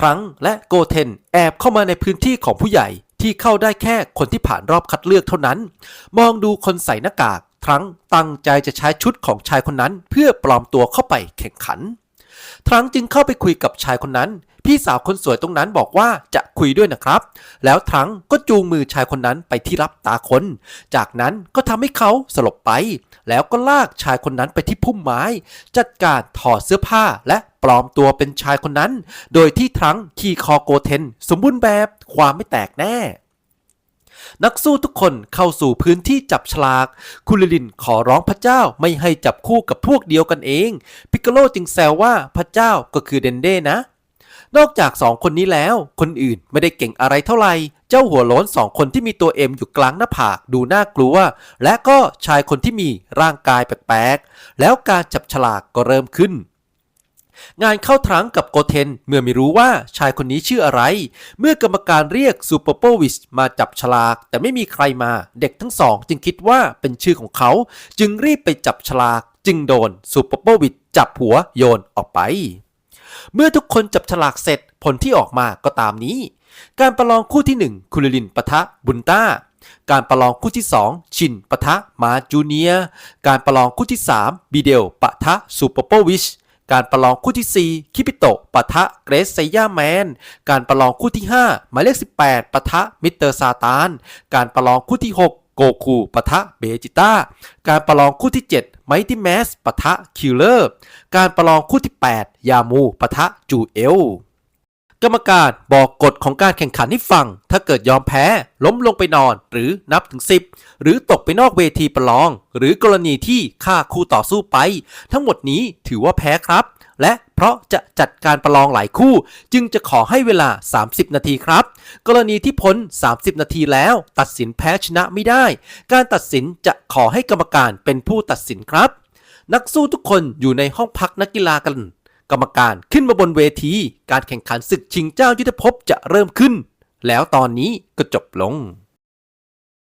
ทรังและโกเทนแอบเข้ามาในพื้นที่ของผู้ใหญ่ที่เข้าได้แค่คนที่ผ่านรอบคัดเลือกเท่านั้น มองดูคนใส่หน้ากากทรังตั้งใจจะใช้ชุดของชายคนนั้น เพื่อปลอมตัวเข้าไปแข่งขัน ทรังจึงเข้าไปคุยกับชายคนนั้น พี่สาวคนสวยตรงนั้นบอกว่าจะคุยด้วยนะครับ แล้วทรังก็จูงมือชายคนนั้นไปที่รับตาคน จากนั้นก็ทำให้เขาสลบไป แล้วก็ลากชายคนนั้นไปที่พุ่มไม้ จัดการถอดเสื้อผ้าและปลอมตัวเป็นชายคนนั้น โดยที่ทรังขี่คอโกเทน สมบูรณ์แบบความไม่แตกแน่นักสู้ทุกคนเข้าสู่พื้นที่จับฉลาก คุลิลินขอร้องพระเจ้าไม่ให้จับคู่กับพวกเดียวกันเอง พิกโกโลจึงแซวว่าพระเจ้าก็คือเดนเด้นะ นอกจากสองคนนี้แล้ว คนอื่นไม่ได้เก่งอะไรเท่าไหร่ เจ้าหัวโล้นสองคนที่มีตัวเอ็มอยู่กลางหน้าผากดูน่ากลัว และก็ชายคนที่มีร่างกายแปลกๆ แล้วการจับฉลากก็เริ่มขึ้น งานเข้าทรังกับโกเทนเมื่อไม่รู้ว่าชายคนนี้ชื่ออะไร เมื่อกรรมการเรียกซูเปอร์โปวิชมาจับฉลาก แต่ไม่มีใครมาเด็กทั้งสอง จึงคิดว่าเป็นชื่อของเขา จึงรีบไปจับฉลาก จึงโดนซูเปอร์โปวิชจับหัวโยนออกไป เมื่อทุกคนจับฉลากเสร็จผลที่ออกมาก็ตามนี้ การประลองคู่ที่ 1 คุลิลินปะทะบุนต้า การประลองคู่ที่ 2 ชินปะทะมาจูเนีย การประลองคู่ที่ 3 บีเดลปะทะซูเปอร์โปวิชการประลองคู่ที่ 4 คิปิโตปะทะเกรซไซย่าแมน การประลองคู่ที่ 5 หมายเลข 18ปะทะมิสเตอร์ซาตาน การประลองคู่ที่6 โกคูปะทะเบจิต้า การประลองคู่ที่ 7 ไมตี้แมสปะทะคิลเลอร์ การประลองคู่ที่ 8 ยามูปะทะจูเอล กรรมการบอกกฎของการแข่งขันให้ฟัง ถ้าเกิดยอมแพ้ ล้มลงไปนอน หรือนับถึง 10 หรือตกไปนอกเวทีประลอง หรือกรณีที่ฆ่าคู่ต่อสู้ไป ทั้งหมดนี้ถือว่าแพ้ครับ และเพราะจะจัดการประลองหลายคู่ จึงจะขอให้เวลา 30 นาทีครับ กรณีที่พ้น 30 นาทีแล้ว ตัดสินแพ้ชนะไม่ได้ การตัดสินจะขอให้กรรมการเป็นผู้ตัดสินครับ นักสู้ทุกคนอยู่ในห้องพักนักกีฬากัน กรรมการขึ้นมาบนเวที การแข่งขันศึกชิงเจ้ายุทธภพจะเริ่มขึ้น แล้วตอนนี้ก็จบลง